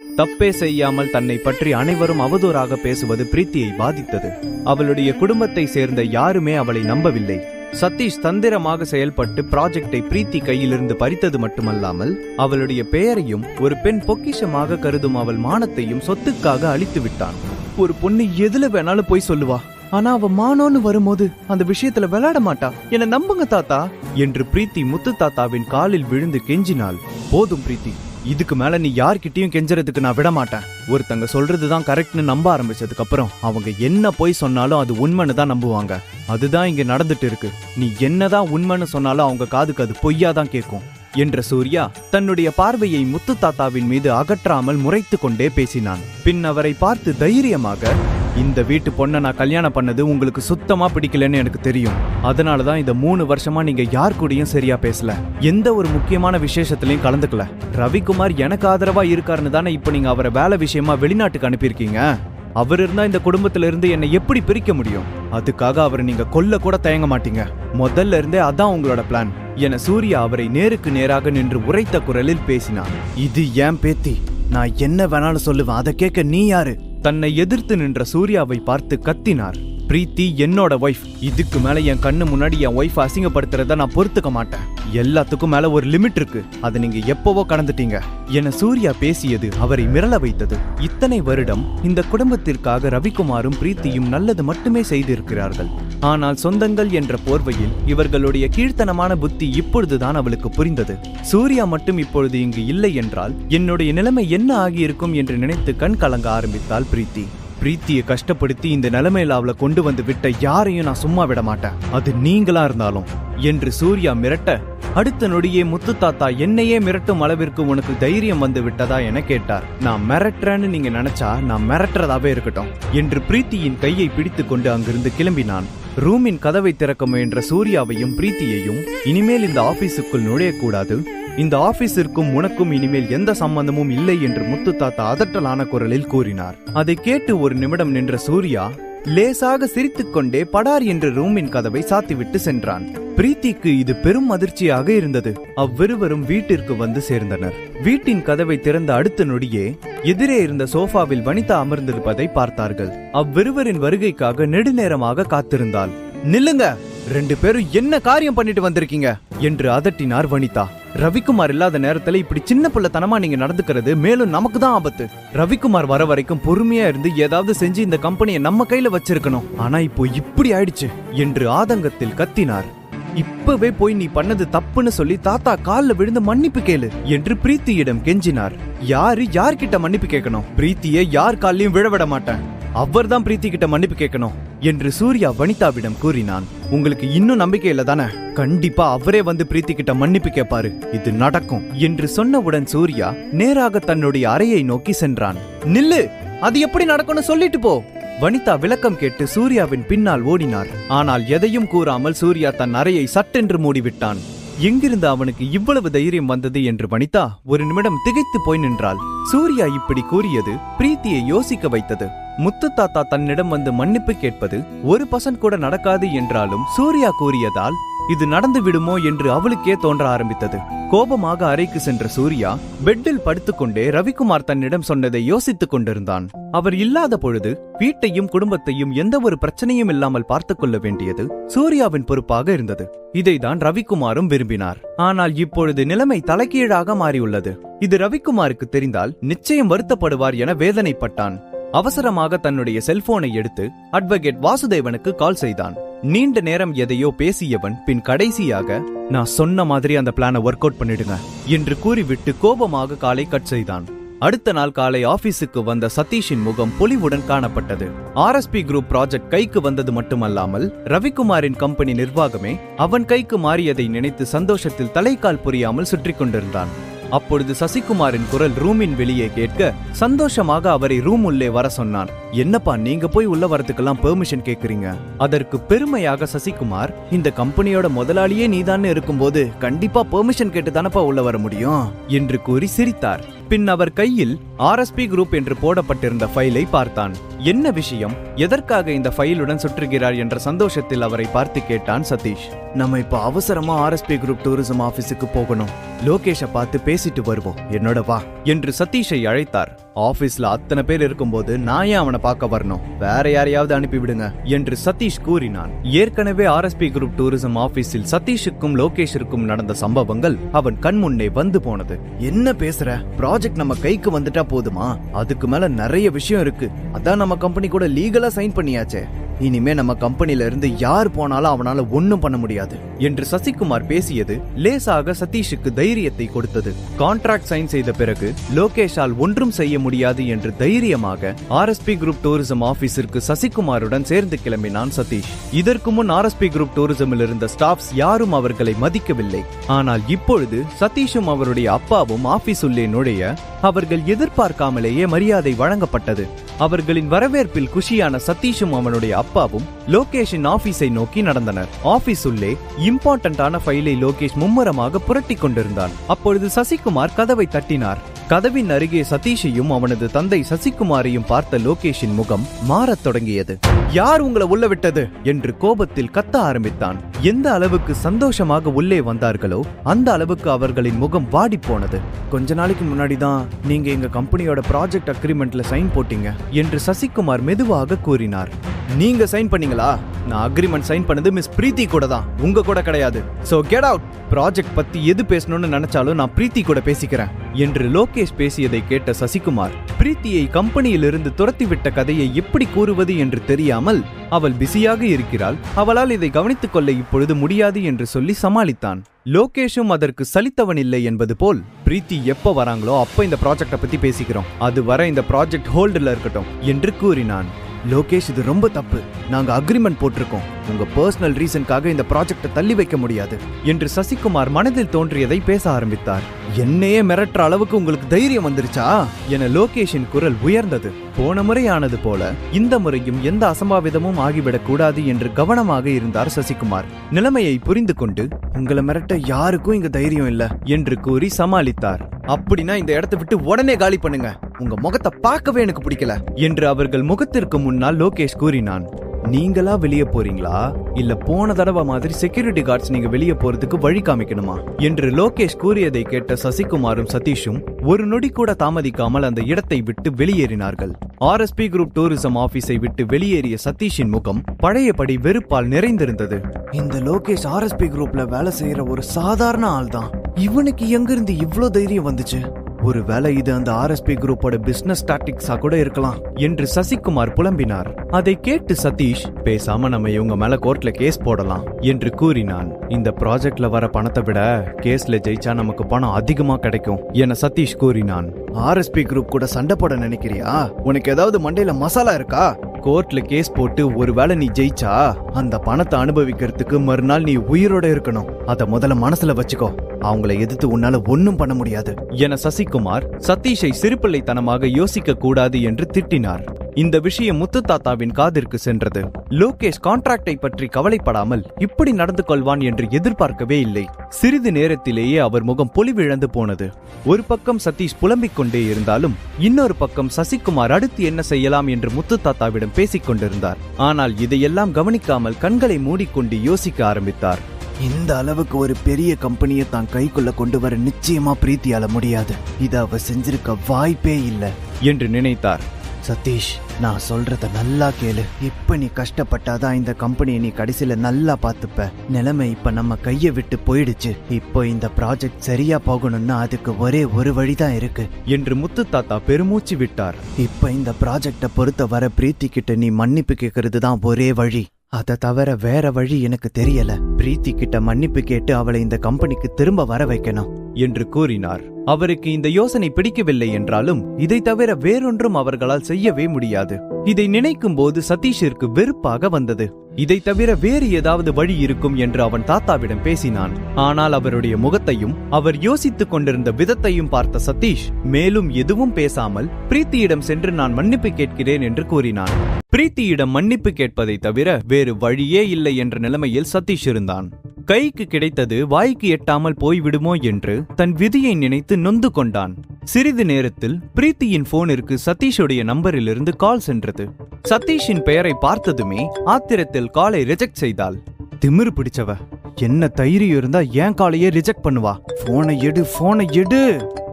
தப்பே செய்யாமல் தன்னை பற்றி அனைவரும் அவதூறாக பேசுவது பிரீத்தியை பாதித்தது. அவளுடைய குடும்பத்தை சேர்ந்த யாருமே அவளை நம்பவில்லை. சதீஷ் தந்திரமாக செயல்பட்டு ப்ராஜெக்டை பிரீத்தி கையிலிருந்து பறித்தது மட்டுமல்லாமல் அவளுடைய பெயரையும் ஒரு பெண் பொக்கிஷமாக கருதும் அவள் மானத்தையும் சொத்துக்காக அழித்து விட்டான். ஒரு பொண்ணு எதுல வேணாலும் போய் சொல்லுவா. ஆனா அவ மானோன்னு வரும்போது அந்த விஷயத்துல விளையாட மாட்டா. என்ன நம்புங்க தாத்தா என்று பிரீத்தி முத்து தாத்தாவின் காலில் விழுந்து கெஞ்சினாள். போதும் பிரீத்தி. இதுக்கு மேல நீ யார்கிட்டயும் கெஞ்சறதுக்கு நான் விட மாட்டேன் ஒருத்தங்க சொல்றதுதான் கரெக்ட்னு நம்ப ஆரம்பிச்சதுக்கு அப்புறம் அவங்க என்ன போய் சொன்னாலும் அது உண்மைன்னு தான் நம்புவாங்க. அதுதான் இங்க நடந்துட்டு இருக்கு. நீ என்னதான் உண்மைன்னு சொன்னாலும் அவங்க காதுக்கு அது பொய்யா தான் கேட்கும். என்ற சூர்யா தன்னுடைய பார்வையை முத்து தாத்தாவின் மீது அகற்றாமல் முறைத்து கொண்டே பேசினான். பின் அவரை பார்த்து தைரியமாக இந்த வீட்டு பொண்ணை நான் கல்யாணம் பண்ணது உங்களுக்கு சுத்தமா பிடிக்கலன்னு எனக்கு தெரியும். அதனால தான் இந்த மூணு வருஷமா நீங்க யார் கூடயும் சரியா பேசல. எந்த ஒரு முக்கியமான விசேஷத்திலையும் கலந்துக்கல. ரவிக்குமார் எனக்கு ஆதரவா இருக்காருன்னு தானே இப்போ நீங்க அவரை வேலை விஷயமா வெளிநாட்டுக்கு அனுப்பியிருக்கீங்க? அவர் இருந்தா இந்த குடும்பத்துல இருந்து என்னை எப்படி பிரிக்க முடியும்? அதுக்காக அவரை நீங்க கொல்ல கூட தயங்க மாட்டீங்க. முதல்ல இருந்தே அதான் உங்களோட பிளான் என சூர்யா அவரை நேருக்கு நேராக நின்று உரைத்த குரலில் பேசினார் இது ஏன் பேத்தி? நான் என்ன வேணாலும் சொல்லுவேன். அதை கேட்க நீ யாரு? தன்னை எதிர்த்து நின்ற சூர்யாவை பார்த்து கத்தினார். பிரீத்தி என்னோட ஒய்ஃப் இதுக்கு மேல என் கண்ணு முன்னாடி என் ஒய்ஃப் அசிங்கப்படுத்துறத நான் பொறுத்துக்க மாட்டேன். எல்லாத்துக்கும் மேல ஒரு லிமிட் இருக்கு. அதை நீங்க எப்பவோ கடந்துட்டீங்க. என சூர்யா பேசியது அவரை மிரள வைத்தது. இத்தனை வருடம் இந்த குடும்பத்திற்காக ரவிக்குமாரும் பிரீத்தியும் நல்லது மட்டுமே செய்திருக்கிறார்கள். ஆனால் சொந்தங்கள் என்ற போர்வையில் இவர்களுடைய கீழ்த்தனமான புத்தி இப்பொழுதுதான் அவளுக்கு புரிந்தது. சூர்யா மட்டும் இப்பொழுது இங்கு இல்லை என்றால் என்னுடைய நிலைமை என்ன ஆகியிருக்கும்? என்று நினைத்து கண் கலங்க ஆரம்பித்தாள் பிரீத்தி. பிரீத்தியை கஷ்டப்படுத்தி இந்த நிலைமையில அவளை கொண்டு வந்து விட்ட யாரையும் நான் சும்மா விட மாட்டேன். அது நீங்களா இருந்தாலும். என்று சூர்யா மிரட்ட அடுத்த நொடியே முத்து தாத்தா என்னையே மிரட்டும் அளவிற்கு உனக்கு தைரியம் வந்து விட்டதா? என கேட்டார். நான் மிரட்டுறேன்னு நீங்க நினைச்சா நான் மிரட்டுறதாவே இருக்கட்டும். என்று பிரீத்தியின் கையை பிடித்து கொண்டு அங்கிருந்து கிளம்பினான். ரூமின் கதவை திறக்க முயன்ற சூர்யாவையும் பிரீத்தியையும் இனிமேல் இந்த ஆபீஸுக்குள் நுழையக்கூடாது. இந்த ஆபீஸிற்கும் உனக்கும் இனிமேல் எந்த சம்பந்தமும் இல்லை என்று முத்து தாத்தா அதட்டலான குரலில் கூறினார். அதை கேட்டு ஒரு நிமிடம் நின்ற சூர்யா லேசாக சிரித்துக்கொண்டே படார் என்று ரூமின் கதவை சாத்திவிட்டு சென்றான். பிரீத்திக்கு இது பெரும் அதிர்ச்சியாக இருந்தது. அவ்விருவரும் வீட்டிற்கு வந்து சேர்ந்தனர். வீட்டின் கதவை திறந்த அடுத்த நொடியே எதிரே இருந்த சோஃபாவில் வனிதா அமர்ந்திருப்பதை பார்த்தார்கள். அவ்விருவரின் வருகைக்காக நெடுநேரமாக காத்திருந்தாள். நில்லுங்க! ரெண்டு பேரும் என்ன காரியம் பண்ணிட்டு வந்திருக்கீங்க? என்று அதட்டினார் வனிதா. ரவிக்குமார் இல்லாத நேரத்துல இப்படி சின்ன பிள்ளைத்தனமா நீங்க நடந்துக்கிறது மேலும் நமக்கு தான் ஆபத்து. ரவிக்குமார் வர வரைக்கும் பொறுமையா இருந்து ஏதாவது செஞ்சு இந்த கம்பெனியை நம்ம கையில வச்சிருக்கணும். ஆனா இப்போ இப்படி ஆயிடுச்சு என்று ஆதங்கத்தில் கத்தினார். இப்பவே போய் நீ பண்ணது தப்புன்னு சொல்லி தாத்தா கால்ல விழுந்து மன்னிப்பு கேளு என்று பிரீத்தியிடம் கெஞ்சினார். யாரு யார்கிட்ட மன்னிப்பு கேட்கணும்? பிரீத்தியை யார் கால்லயும் விழவிட மாட்டேன். அவர்தான் பிரீத்தி கிட்ட மன்னிப்பு கேட்கணும் என்று சூர்யா வனிதாவிடம் கூறினான். உங்களுக்கு இன்னும் நம்பிக்கை இல்ல தானே கண்டிப்பா அவரே வந்து பிரீத்தி கிட்ட மன்னிப்பு கேட்பாரு இது நடக்கும் என்று சொன்னவுடன் சூர்யா நேராக தன்னுடைய அறையை நோக்கி சென்றான். நில்லு! அது எப்படி நடக்கும்னு சொல்லிட்டு போ! வனிதா விளக்கம் கேட்டு சூர்யாவின் பின்னால் ஓடினார். ஆனால் எதையும் கூறாமல் சூர்யா தன் அறையை சட்டென்று மூடிவிட்டான். எங்கிருந்து அவனுக்கு இவ்வளவு தைரியம் வந்தது என்று வனிதா ஒரு நிமிடம் திகைத்து போய் நின்றாள். சூர்யா இப்படி கூறியது பிரீத்தியை யோசிக்க வைத்தது. முத்து தாத்தா தன்னிடம் வந்து மன்னிப்பு கேட்பது ஒரு பசன் கூட நடக்காது என்றாலும் சூர்யா கூறியதால் இது நடந்து விடுமோ? என்று அவளுக்கே தோன்ற ஆரம்பித்தது. கோபமாக அறைக்கு சென்ற சூர்யா பெட்டில் படுத்துக்கொண்டே ரவிக்குமார் தன்னிடம் சொன்னதை யோசித்துக் கொண்டிருந்தான். அவர் இல்லாத பொழுது வீட்டையும் குடும்பத்தையும் எந்த ஒரு பிரச்சனையும் இல்லாமல் பார்த்துக் கொள்ள வேண்டியது சூர்யாவின் பொறுப்பாக இருந்தது. இதைதான் ரவிக்குமாரும் விரும்பினார். ஆனால் இப்பொழுது நிலைமை தலைகீழாக மாறியுள்ளது. இது ரவிக்குமாருக்கு தெரிந்தால் நிச்சயம் வருத்தப்படுவார் என வேதனைப்பட்டான். அவசரமாக தன்னுடைய செல்போனை எடுத்து அட்வொகேட் வாசுதேவனுக்கு கால் செய்தான். நீண்ட நேரம் எதையோ பேசியவன் பின் கடைசியாக நான் சொன்ன மாதிரி அந்த பிளானை ஒர்க் அவுட் பண்ணிடுங்க என்று கூறிவிட்டு கோபமாக காலை கட் செய்தான். அடுத்த நாள் காலை ஆபீஸுக்கு வந்த சதீஷின் முகம் பொலிவுடன் காணப்பட்டது. ஆர்எஸ்பி குரூப் ப்ராஜெக்ட் கைக்கு வந்தது மட்டுமல்லாமல் ரவிக்குமாரின் கம்பெனி நிர்வாகமே அவன் கைக்கு மாறியதை நினைத்து சந்தோஷத்தில் தலைக்கால் புரியாமல் சுற்றி கொண்டிருந்தான் அப்பொழுது சசிகுமாரின் குரல் ரூமின் வெளியே கேட்க சந்தோஷமாக அவரை ரூம் உள்ளே வர சொன்னான். என்னப்பா நீங்க போய் உள்ள வரதுக்கெல்லாம் பெர்மிஷன் கேக்குறீங்க? அதற்கு பெருமையாக சசிகுமார் இந்த கம்பெனியோட முதலாளியே நீதான்னு இருக்கும்போது கண்டிப்பா பெர்மிஷன் கேட்டு தானப்பா உள்ள வர முடியும்? என்று கூறி சிரித்தார். பின் அவர் கையில் ஆர்எஸ்பி குரூப் என்று போடப்பட்டிருந்த ஃபைலை பார்த்தான். என்ன விஷயம்? எதற்காக இந்த ஃபைலுடன் சுற்றுகிறார் என்ற சந்தோஷத்தில் அவரை பார்த்து கேட்டான் சதீஷ். நம்ம இப்ப அவசரமா ஆர்எஸ்பி குரூப் டூரிசம் ஆபீஸுக்கு போகணும். லோகேஷ பார்த்து பேசி பேசிட்டு வருவோம். என்னோட வா. என்று சதீஷை அழைத்தார். ஆபீஸ்ல அத்தனை பேர் இருக்கும்போது நான் ஏன் அவனை பார்க்க வரணும்? வேற யாரையாவது அனுப்பி விடுங்க என்று சதீஷ் கூறினான். ஏற்கனவே ஆர்எஸ்பி குரூப் டூரிசம் ஆபீஸில் சதீஷுக்கும் லோகேஷிற்கும் நடந்த சம்பவங்கள் அவன் கண் முன்னே வந்து போனது. என்ன பேசுற? ப்ராஜெக்ட் நம்ம கைக்கு வந்துட்டா போதுமா? அதுக்கு மேல நிறைய விஷயம் இருக்கு. அதான் நம்ம கம்பெனி கூட லீகலா சைன் பண்ணியாச்சே. இனிமே நம்ம கம்பெனில இருந்து யார் போனாலும் அவனால ஒன்னும் பண்ண முடியாது என்று சசிகுமார் பேசியது லேசாக சதீஷுக்கு தைரியத்தை கொடுத்தது. கான்ட்ராக்ட் சைன் செய்த பிறகு லோகேஷால் ஒன்றும் செய்ய முடியாது என்று தைரியமாக ஆர்எஸ்பி குரூப் டூரிசம் ஆபீஸிற்கு சசிகுமாருடன் சேர்ந்து கிளம்பினான் சதீஷ். இதற்கு முன் ஆர்எஸ்பி குரூப் டூரிசமில் இருந்த ஸ்டாஃப்ஸ் யாரும் அவர்களை மதிக்கவில்லை. ஆனால் இப்பொழுது சதீஷும் அவருடைய அப்பாவும் ஆபீஸ் உள்ளே நுழைய அவர்கள் எதிர்பார்க்காமலேயே மரியாதை வழங்கப்பட்டது. அவர்களின் வரவேற்பில் குஷியான சதீஷும் அவனுடைய அப்பாவும் லோகேஷின் ஆபீஸை நோக்கி நடந்தனர். ஆபீஸ் உள்ளே இம்பார்ட்டன்டான ஃபைலை லோகேஷ் மும்முரமாக புரட்டிக் கொண்டிருந்தான். அப்பொழுது சசிகுமார் கதவை தட்டினார். கதவின் அருகே சதீஷையும் அவனது தந்தை சசிகுமாரையும் பார்த்த லோகேஷின் முகம் மாறத் தொடங்கியது. யார் உங்களை உள்ள விட்டது? என்று கோபத்தில் கத்த ஆரம்பித்தான். எந்த அளவுக்கு சந்தோஷமாக உள்ளே வந்தார்களோ அந்த அளவுக்கு அவர்களின் முகம் வாடி போனது. கொஞ்ச நாளைக்கு முன்னாடி தான் நீங்க எங்க கம்பெனியோட ப்ராஜெக்ட் அக்ரிமெண்ட்ல சைன் போட்டீங்க என்று சசிகுமார் மெதுவாக கூறினார். நீங்க சைன் பண்ணீங்களா? நான் அக்ரிமெண்ட் சைன் பண்ணது மிஸ் பிரீத்தி கூட தான். உங்க கூட கிடையாது. சோ கெட் அவுட் ப்ராஜெக்ட் பத்தி எது பேசணும்னு நினைச்சாலும் நான் பிரீத்தி கூட பேசிக்கிறேன். என்று லோகேஷ் பேசியதை கேட்ட சசிகுமார் பிரீத்தியை கம்பெனியிலிருந்து துரத்திவிட்ட கதையை எப்படி கூறுவது என்று தெரியாமல் அவள் பிஸியாக இருக்கிறாள். அவளால் இதை கவனித்துக் கொள்ள இப்பொழுது முடியாது என்று சொல்லி சமாளித்தான். லோகேஷும் அதற்கு சலித்தவன் இல்லை என்பது போல் பிரீத்தி எப்ப வராங்களோ அப்ப இந்த ப்ராஜெக்டை பத்தி பேசிக்கிறோம். அது வர இந்த ப்ராஜெக்ட் ஹோல்டில் இருக்கட்டும் என்று கூறினான். லோகேஷ் இது ரொம்ப தப்பு. நாங்க அக்ரிமெண்ட் போட்டிருக்கோம். உங்க பர்சனல் ரீசனுக்காக இந்த ப்ராஜெக்டை தள்ளி வைக்க முடியாது. என்று சசிகுமார் மனதில் தோன்றியதை பேச ஆரம்பித்தார். என்னையே மிரட்டுற அளவுக்கு உங்களுக்கு தைரியம் வந்துருச்சா? என லோகேஷின் குரல் உயர்ந்தது. போன முறை ஆனது போல இந்த முறையும் எந்த அசம்பாவிதமும் ஆகிவிடக் கூடாது என்று கவனமாக இருந்தார் சசிகுமார். நிலைமையை புரிந்து கொண்டு உங்களை மிரட்ட யாருக்கும் இங்க தைரியம் இல்ல என்று கூறி சமாளித்தார். அப்படின்னா இந்த இடத்தை விட்டு உடனே காலி பண்ணுங்க. உங்க முகத்தை பார்க்கவே எனக்கு பிடிக்கல என்று அவர்கள் முகத்திற்கு முன்னால் லோகேஷ் கூறினான். நீங்களா வெளியே போறீங்களா? இல்ல போன தடவை மாதிரி செக்யூரிட்டி கார்ட்ஸ் நீங்க வெளியே போறதுக்கு வழி காமிக்கணுமா? என்று லோகேஷ் கூறியதை கேட்ட சசிகுமாரும் சதீஷும் ஒரு நொடி கூட தாமதிக்காமல் அந்த இடத்தை விட்டு வெளியேறினார்கள். ஆர்எஸ்பி குரூப் டூரிசம் ஆபீஸை விட்டு வெளியேறிய சதீஷின் முகம் பழையபடி வெறுப்பால் நிறைந்திருந்தது. இந்த லோகேஷ் ஆர்எஸ்பி குரூப்ல வேலை செய்யற ஒரு சாதாரண ஆள் தான் இவனுக்கு எங்கிருந்து இவ்ளோ தைரியம் வந்துச்சு? ஒருவேளை இது அந்த ஆர்எஸ்பி குரூப்போட பிசினஸ் டாக்டிக்ஸா கூட இருக்கலாம். என்று சசிகுமார் புலம்பினார். அதை கேட்டு சதீஷ் பேசாம நம்ம இவங்க மேல கோர்ட்ல கேஸ் போடலாம் என்று கூறினான். இந்த ப்ராஜெக்ட்ல வர பணத்தை விட கேஸ்ல ஜெயிச்சா நமக்கு பணம் அதிகமா கிடைக்கும் என சதீஷ் கூறினான். ஆர்எஸ்பி குரூப் கூட சண்டை போட நினைக்கிறியா? உனக்கு ஏதாவது மண்டையில மசாலா இருக்கா? கோர்ட்ல கேஸ் போட்டு ஒருவேளை நீ ஜெயிச்சா அந்த பணத்தை அனுபவிக்கிறதுக்கு மறுநாள் நீ உயிரோட இருக்கணும். அத முதல்ல மனசுல வச்சுக்கோ. அவங்கள எதிர்த்து உன்னால ஒன்னும் பண்ண முடியாது. என சசிகுமார் சதீஷை சிறுபிள்ளைத்தனமாக யோசிக்க கூடாது என்று திட்டினார். இந்த விஷயம் முத்து தாத்தாவின் காதிற்கு சென்றது. லோகேஷ் கான்ட்ராக்டை பற்றி கவலைப்படாமல் இப்படி நடந்து கொள்வான் என்று எதிர்பார்க்கவே இல்லை. சிறிது நேரத்திலேயே அவர் முகம் பொலிவிழந்து போனது. ஒரு பக்கம் சதீஷ் புலம்பிக் கொண்டே இருந்தாலும் இன்னொரு பக்கம் சசிகுமார் அடுத்து என்ன செய்யலாம் என்று முத்து தாத்தாவிடம் பேசிக் கொண்டிருந்தார். ஆனால் இதையெல்லாம் கவனிக்காமல் கண்களை மூடிக்கொண்டு யோசிக்க ஆரம்பித்தார். இந்த அளவுக்கு ஒரு பெரிய கம்பெனியை தான் கைக்குள்ள கொண்டு வர நிச்சயமா பிரீத்தியால முடியாது. இத அவ செஞ்சிருக்க வாய்ப்பே இல்ல. என்று நினைத்தார். சதீஷ் நான் சொல்றத நல்லா கேளு. இப்ப நீ கஷ்டப்பட்டாதான் இந்த கம்பெனியை நீ கடைசியில நல்லா பாத்துப்ப நிலைமை இப்ப நம்ம கைய விட்டு போயிடுச்சு. இப்போ இந்த ப்ராஜெக்ட் சரியா போகணும்னா அதுக்கு ஒரே ஒரு வழிதான் இருக்கு. என்று முத்து தாத்தா பெருமூச்சு விட்டார். இப்ப இந்த ப்ராஜெக்ட பொறுத்த வர பிரீத்தி கிட்ட நீ மன்னிப்பு கேட்கறது தான் ஒரே வழி. அதை தவிர வேற வழி எனக்கு தெரியல. பிரீத்தி கிட்ட மன்னிப்பு கேட்டு அவளை இந்த கம்பெனிக்கு திரும்ப வர வைக்கணும். என்று கூறினார். அவருக்கு இந்த யோசனை பிடிக்கவில்லை என்றாலும் இதை தவிர வேறொன்றும் அவர்களால் செய்யவே முடியாது. இதை நினைக்கும் போது சதீஷிற்கு வெறுப்பாக வந்தது. இதை தவிர வேறு ஏதாவது வழி இருக்கும் என்று அவன் தாத்தாவிடம் பேசினான். ஆனால் அவருடைய முகத்தையும் அவர் யோசித்துக் கொண்டிருந்த விதத்தையும் பார்த்த சதீஷ் மேலும் எதுவும் பேசாமல் பிரீத்தியிடம் சென்று நான் மன்னிப்பு கேட்கிறேன் என்று கூறினான். பிரீத்தியிடம் மன்னிப்பு கேட்பதை தவிர வேறு வழியே இல்லை என்ற நிலைமையில் சதீஷ் இருந்தான். கைக்கு கிடைத்தது வாய்க்கு எட்டாமல் போய்விடுமோ என்று தன் விதியை நினைத்து நொந்து கொண்டான். சிறிது நேரத்தில் பிரீத்தியின் போனிற்கு சதீஷுடைய நம்பரிலிருந்து கால் சென்றது. சதீஷின் பெயரை பார்த்ததுமே ஆத்திரத்தில் காலை ரிஜெக்ட் செய்தாள். திமிரு பிடிச்சவ என்ன தைரியம் இருந்தா ஏன் காலையே ரிஜெக்ட் பண்ணுவா? போனை எடு போனை எடு!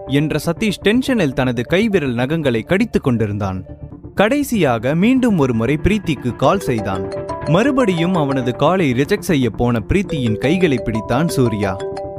என்ற சதீஷ் டென்ஷனில் தனது கைவிரல் நகங்களை கடித்துக் கொண்டிருந்தான். கடைசியாக மீண்டும் ஒரு முறை பிரீத்திக்கு கால் செய்தான். மறுபடியும் அவனது காலை ரிஜெக்ட் செய்ய போன பிரீத்தியின் கைகளை பிடித்தான் சூர்யா.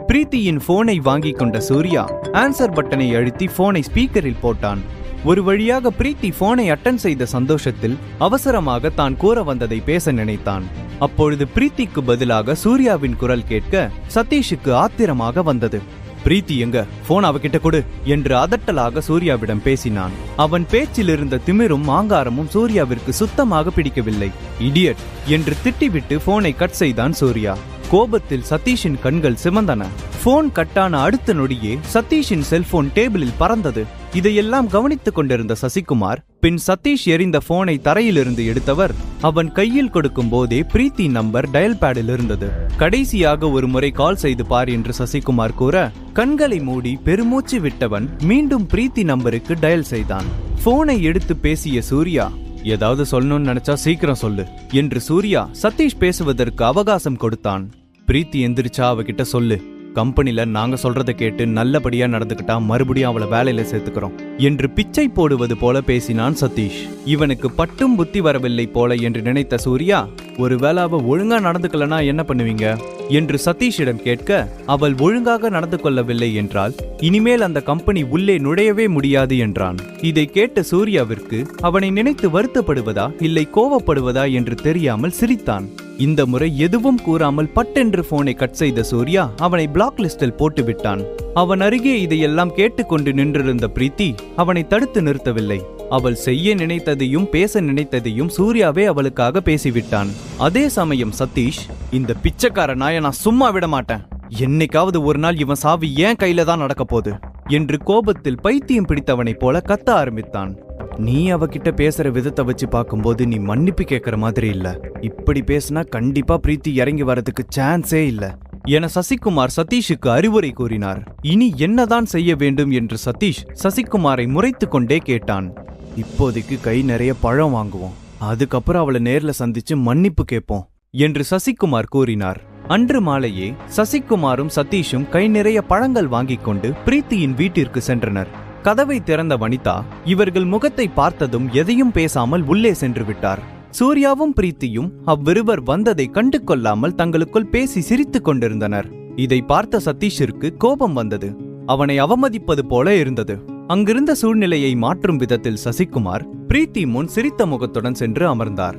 பிரீத்தியின் போனை வாங்கி கொண்ட சூர்யா ஆன்சர் பட்டனை அழுத்தி போனை ஸ்பீக்கரில் போட்டான். ஒரு வழியாக பிரீத்தி போனை அட்டன் செய்த சந்தோஷத்தில் அவசரமாக தான் கூற வந்ததை பேச நினைத்தான். அப்பொழுது பிரீத்திக்கு பதிலாக சூர்யாவின் குரல் கேட்க சதீஷுக்கு ஆத்திரமாக வந்தது. பிரீத்தி எங்க? போன் அவகிட்ட கொடு என்று அதட்டலாக சூர்யாவிடம் பேசினான். அவன் பேச்சில் இருந்த திமிரும் ஆங்காரமும் சூர்யாவிற்கு சுத்தமாக பிடிக்கவில்லை. இடியட் என்று திட்டிவிட்டு போனை கட் செய்தான் சூர்யா. கோபத்தில் சதீஷின் கண்கள் சிவந்தன. போன் கட்டான அடுத்த நொடியே சதீஷின் செல்போன் டேபிளில் பறந்தது. இதையெல்லாம் கவனித்துக் கொண்டிருந்த சசிகுமார் பின் சதீஷ் எறிந்த போனை தரையிலிருந்து எடுத்தவர் அவன் கையில் கொடுக்கும் போதே பிரீத்தி நம்பர் டயல் பேடில் இருந்தது. கடைசியாக ஒரு முறை கால் செய்து பார் என்று சசிகுமார் கூற கண்களை மூடி பெருமூச்சு விட்டவன் மீண்டும் பிரீத்தி நம்பருக்கு டயல் செய்தான். போனை எடுத்து பேசிய சூர்யா ஏதாவது சொல்லணும்னு நினைச்சா சீக்கிரம் சொல்லு என்று சூர்யா சதீஷ் பேசுவதற்கு அவகாசம் கொடுத்தான். பிரீத்தி எந்திரிச்சா அவகிட்ட சொல்லு. கம்பெனில நாங்க சொல்றத கேட்டு நல்லபடியா நடந்துக்கிட்டா மறுபடியும் அவளை வேலையில சேர்த்துக்கிறோம் என்று பிச்சை போடுவது போல பேசினான் சதீஷ். இவனுக்கு பட்டும் புத்தி வரவில்லை போல என்று நினைத்த சூர்யா ஒரு வேளாவை ஒழுங்கா நடந்துக்கலனா என்ன பண்ணுவீங்க? என்று சதீஷிடம் கேட்க அவள் ஒழுங்காக நடந்து கொள்ளவில்லை என்றால் இனிமேல் அந்த கம்பெனி உள்ளே நுழையவே முடியாது என்றான். இதை கேட்ட சூர்யாவிற்கு அவனை நினைத்து வருத்தப்படுவதா இல்லை கோவப்படுவதா என்று தெரியாமல் சிரித்தான். இந்த முறை எதுவும் கூறாமல் பட்டென்று போனை கட் செய்த சூர்யா அவனை பிளாக் லிஸ்டில் போட்டுவிட்டான் அவன் அருகே இதையெல்லாம் கேட்டுக்கொண்டு நின்றிருந்த பிரீத்தி அவனை தடுத்து நிறுத்தவில்லை. அவள் செய்ய நினைத்ததையும் பேச நினைத்ததையும் சூர்யாவே அவளுக்காக பேசிவிட்டான். அதே சமயம் சதீஷ் இந்த பிச்சைக்கார நாயை நான் சும்மா விட மாட்டேன். என்னைக்காவது ஒரு நாள் இவன் சாவி ஏன் கையில தான் நடக்க போகுது என்று கோபத்தில் பைத்தியம் பிடித்தவனைப் போல கத்த ஆரம்பித்தான். நீ அவகிட்ட பேசுற விதத்தை வச்சு பார்க்கும்போது நீ மன்னிப்பு கேட்கற மாதிரி இல்ல. இப்படி பேசினா கண்டிப்பா பிரீத்தி இறங்கி வரதுக்கு சான்ஸே இல்ல. என சசிகுமார் சதீஷுக்கு அறிவுரை கூறினார். இனி என்னதான் செய்ய வேண்டும் என்று சதீஷ் சசிகுமாரை முறைத்து கொண்டே கேட்டான். இப்போதைக்கு கை நிறைய பழம் வாங்குவோம். அதுக்கப்புறம் அவளை நேர்ல சந்திச்சு மன்னிப்பு கேட்போம் என்று சசிகுமார் கூறினார். அன்று மாலையே சசிகுமாரும் சதீஷும் கை நிறைய பழங்கள் வாங்கிக் கொண்டு பிரீத்தியின் வீட்டிற்கு சென்றனர். கதவை திறந்த வனிதா இவர்கள் முகத்தை பார்த்ததும் எதையும் பேசாமல் உள்ளே சென்று விட்டார். சூர்யாவும் பிரீத்தியும் அவ்விருவர் வந்ததை கண்டு கொள்ளாமல் தங்களுக்குள் பேசி சிரித்துக் கொண்டிருந்தனர். இதை பார்த்த சதீஷிற்கு கோபம் வந்தது. அவனை அவமதிப்பது போல இருந்தது. அங்கிருந்த சூழ்நிலையை மாற்றும் விதத்தில் சசிகுமார் பிரீத்தி முன் சிரித்த முகத்துடன் சென்று அமர்ந்தார்.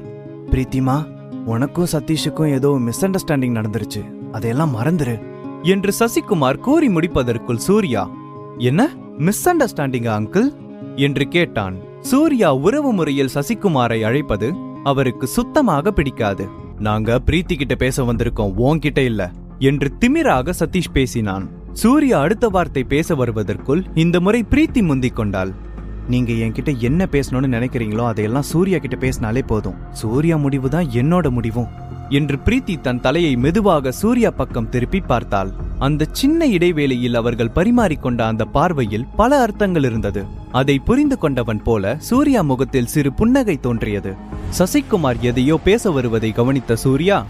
பிரீத்திமா உனக்கும் சதீஷுக்கும் ஏதோ மிஸ் அண்டர்ஸ்டாண்டிங் நடந்துருச்சு. அதையெல்லாம் மறந்துரு. என்று சசிகுமார் கூறி முடிப்பதற்குள் சூர்யா என்ன? மிஸ் அண்டர்ஸ்டாண்டிங்கா அங்கிள் என்று கேட்டான். சூர்யா உறவு முறையில் சசிகுமாரை அழைப்பது அவருக்கு சுத்தமாக பிடிக்காது. நாங்க பிரீத்தி கிட்ட பேச வந்திருக்கோம் உன்கிட்ட இல்ல என்று திமிராக சதீஷ் பேசினான். சூர்யா அடுத்த வார்த்தை பேச வருவதற்குள் இந்த முறை பிரீத்தி முந்திக் கொண்டாள். நீங்க என்கிட்ட என்ன பேசணும்னு நினைக்கிறீங்களோ அதையெல்லாம் சூர்யா கிட்ட பேசினாலே போதும். சூர்யா முடிவு தான் என்னோட முடிவும். என்று பிரீத்தி தன் தலையை மெதுவாக சூர்யா பக்கம் திருப்பி பார்த்தாள். அந்த சின்ன இடைவேளையில் அவர்கள் பரிமாறிக்கொண்ட அந்த பார்வையில் பல அர்த்தங்கள் இருந்தது. அதை புரிந்து கொண்டவன் போல சூர்யா முகத்தில் சிறு புன்னகை தோன்றியது. சசிகுமார் எதையோ பேச வருவதை கவனித்த சூர்யா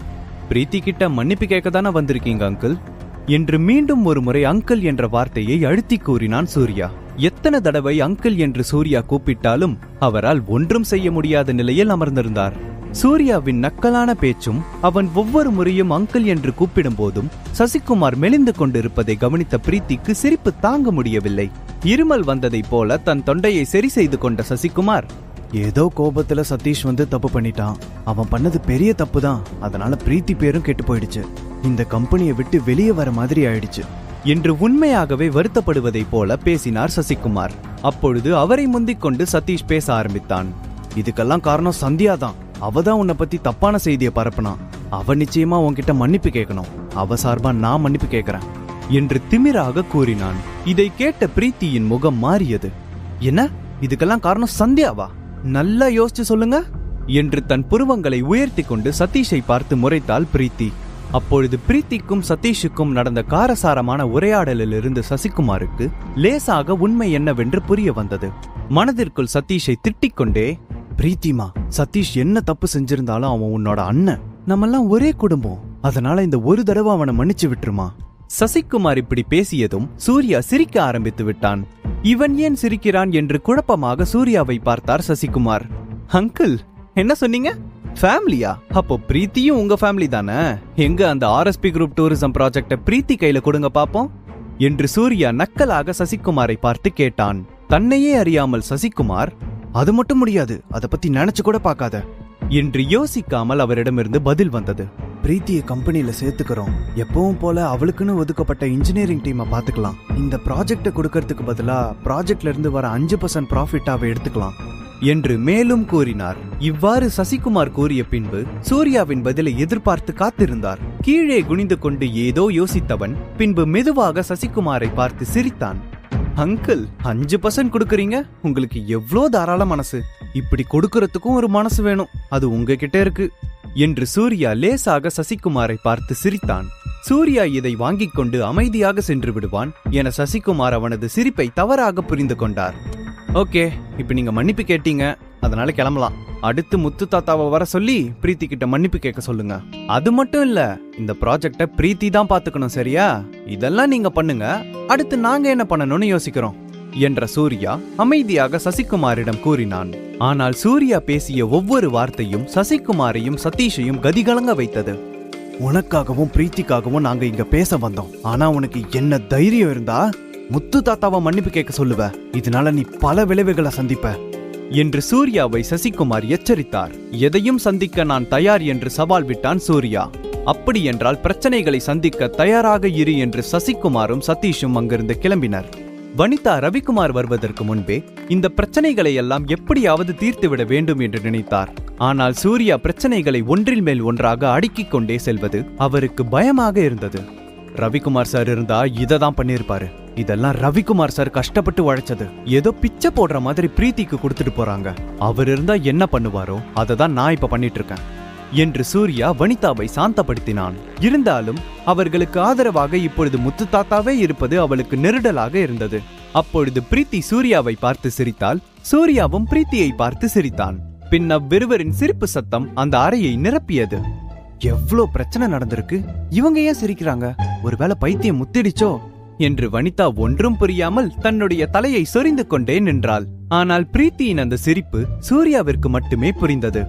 பிரீத்தி கிட்ட மன்னிப்பு கேட்க தானே வந்திருக்கீங்க அங்கிள்? என்று மீண்டும் ஒரு முறை அங்கிள் என்ற வார்த்தையை அழுத்தி கூறினான் சூர்யா. எத்தனை தடவை அங்கிள் என்று சூர்யா கூப்பிட்டாலும் அவரால் ஒன்றும் செய்ய முடியாத நிலையில் அமர்ந்திருந்தார். சூர்யாவின் நக்கலான பேச்சும் அவன் ஒவ்வொரு முறையும் அங்கிள் என்று கூப்பிடும் போதும் சசிகுமார் மெலிந்து கொண்டிருப்பதை கவனித்த பிரீத்திக்கு சிரிப்பு தாங்க முடியவில்லை. இருமல் வந்ததைப் போல தன் தொண்டையை சரி செய்து கொண்ட சசிகுமார் ஏதோ கோபத்துல சதீஷ் வந்து தப்பு பண்ணிட்டான். அவன் பண்ணது பெரிய தப்பு தான் அதனால பிரீத்தி பேரும் கெட்டு போயிடுச்சு. இந்த கம்பெனியை விட்டு வெளியே வர மாதிரி ஆயிடுச்சு. என்று உண்மையாகவே வருத்தப்படுவதைப் போல பேசினார் சசிகுமார். அப்பொழுது அவரை முந்திக் கொண்டு சதீஷ் பேச ஆரம்பித்தான். இதுக்கெல்லாம் காரணம் சந்தியா தான் அவ தான் உன்னை பத்தி தப்பான செய்தியை பரப்புனா. அவ நிச்சயமா உன்கிட்ட மன்னிப்பு கேட்கணும். அவ சார்பா நான் மன்னிப்பு கேட்கறேன். என்று திமிராக கூறினான். இதை கேட்ட பிரீத்தியின் முகம் மாறியது. என்ன? இதுக்கெல்லாம் காரணம் சந்தியாவா? நல்லா யோசிச்சு சொல்லுங்க. என்று தன் புருவங்களை உயர்த்தி கொண்டு சதீஷை பார்த்து முறைத்தாள் பிரீத்தி. அப்பொழுது பிரீத்திக்கும் சதீஷுக்கும் நடந்த காரசாரமான உரையாடலில் இருந்து சசிகுமாருக்கு லேசாக உண்மை என்னவென்று புரிய வந்தது. மனதிற்குள் சதீஷை திட்டிக் கொண்டே பிரீத்திமா சதீஷ் என்ன தப்பு செஞ்சிருந்தாலும் அவன் உன்னோட அண்ணன். நம்மெல்லாம் ஒரே குடும்பம். அதனால இந்த ஒரு தடவை அவனை மன்னிச்சு விட்டுருமா? சசிகுமார் இப்படி பேசியதும் சூர்யா சிரிக்க ஆரம்பித்து விட்டான். இவன் ஏன் சிரிக்கிறான் என்று குழப்பமாக சூர்யாவை பார்த்தார் சசிகுமார். அங்கிள் என்ன சொன்னீங்க? ஃபேமிலியா? அப்போ பிரீத்தியும் உங்க ஃபேமிலி தானே? எங்க அந்த ஆர்எஸ்பி குரூப் டூரிசம் ப்ராஜெக்ட பிரீத்தி கையில கொடுங்க பாப்போம். என்று சூர்யா நக்கலாக சசிகுமாரை பார்த்து கேட்டான். தன்னையே அறியாமல் சசிகுமார் அது மட்டும் முடியாது. அத பத்தி நினைச்சு கூட பார்க்காத. என்று யோசிக்காமல் அவரிடமிருந்து பதில் வந்தது. பிரீத்தியை கம்பெனில சேர்த்துக்கிறோம். எப்பவும் போல அவளுக்குன்னு ஒதுக்கப்பட்ட இன்ஜினியரிங் டீமை பாத்துக்கலாம் இந்த ப்ராஜெக்ட கொடுக்கறதுக்கு பதிலா ப்ராஜெக்ட்ல இருந்து வர அஞ்சு பர்சன்ட் ப்ராஃபிட்டாவை எடுத்துக்கலாம். என்று மேலும் கூறினார். இவ்வாறு சசிகுமார் கூறிய பின்பு சூர்யாவின் பதிலை எதிர்பார்த்து காத்திருந்தார். கீழே குனிந்து கொண்டு ஏதோ யோசித்தவன் பின்பு மெதுவாக சசிகுமாரை பார்த்து சிரித்தான். அங்கிள் அஞ்சு பர்சன்ட் கொடுக்குறீங்க? உங்களுக்கு எவ்வளோ தாராள மனசு? இப்படி கொடுக்கறதுக்கும் ஒரு மனசு வேணும். அது உங்ககிட்ட இருக்கு. என்று சூர்யா லேசாக சசிகுமாரை பார்த்து சிரித்தான். சூர்யா இதை வாங்கிக் கொண்டு அமைதியாக சென்று விடுவான் என சசிகுமார் அவனது சிரிப்பை தவறாக புரிந்து கொண்டார். ஓகே இப்ப நீங்க மன்னிப்பு கேட்டீங்க. அதனால கிளம்பலாம். அடுத்து முத்து தாத்தாவை வர சொல்லி பிரீத்தி கிட்ட மன்னிப்பு கேட்க சொல்லுங்க. அது மட்டும் இல்ல இந்த ப்ராஜெக்ட பிரீத்தி தான் பாத்துக்கணும் சரியா? இதெல்லாம் நீங்க பண்ணுங்க. அடுத்து நாங்க என்ன பண்ணணும்னு யோசிக்கிறோம் என்ற சூர்யா அமைதியாக சசிகுமாரிடம் கூறினான். ஆனால் சூர்யா பேசிய ஒவ்வொரு வார்த்தையும் சசிகுமாரையும் சதீஷையும் கதிகலங்க வைத்தது. உனக்காகவும் பிரீத்திக்காகவும் நாங்க இங்க பேச வந்தோம். ஆனா உனக்கு என்ன தைரியம் இருந்தா முத்து தாத்தாவை மன்னிப்பு கேட்க சொல்லுவ. இதனால நீ பல விளைவுகளை சந்திப்ப. என்று சூர்யாவை சசிகுமார் எச்சரித்தார். எதையும் சந்திக்க நான் தயார் என்று சவால் விட்டான் சூர்யா. அப்படி என்றால் பிரச்சனைகளை சந்திக்க தயாராக இரு என்று சசிகுமாரும் சதீஷும் அங்கிருந்து கிளம்பினர். வனிதா ரவிக்குமார் வருவதற்கு முன்பே இந்த பிரச்சனைகளை எல்லாம் எப்படியாவது தீர்த்துவிட வேண்டும் என்று நினைத்தார். ஆனால் சூர்யா பிரச்சனைகளை ஒன்றில் மேல் ஒன்றாக அடுக்கிக் கொண்டே செல்வது அவருக்கு பயமாக இருந்தது. ரவிக்குமார் சார் இருந்தா இதை தான் பண்ணியிருப்பாரு இதெல்லாம் ரவிக்குமார் சார் கஷ்டப்பட்டு உழைச்சது. ஏதோ பிச்சை போடுற மாதிரி பிரீத்திக்கு கொடுத்துட்டு போறாங்க. அவர் இருந்தா என்ன பண்ணுவாரோ அதை தான் நான் இப்ப பண்ணிட்டு இருக்கேன் என்று சூர்யா வனிதாவை சாந்தப்படுத்தினான். இருந்தாலும் அவர்களுக்கு ஆதரவாக இப்பொழுது முத்து தாத்தாவே இருப்பது அவளுக்கு நெருடலாக இருந்தது. அப்பொழுது பிரீத்தி சூர்யாவை பார்த்து சிரித்தால் சூர்யாவும் பிரீத்தியை பார்த்து சிரித்தான். பின் அவ்விருவரின் சிரிப்பு சத்தம் அந்த அறையை நிரப்பியது. எவ்வளோ பிரச்சனை நடந்திருக்கு? இவங்க ஏன் சிரிக்கிறாங்க? ஒருவேளை பைத்தியம் முத்திடுச்சோ? என்று வனிதா ஒன்றும் புரியாமல் தன்னுடைய தலையை சொரிந்து கொண்டே நின்றாள். ஆனால் பிரீத்தியின் அந்த சிரிப்பு சூர்யாவிற்கு மட்டுமே புரிந்தது.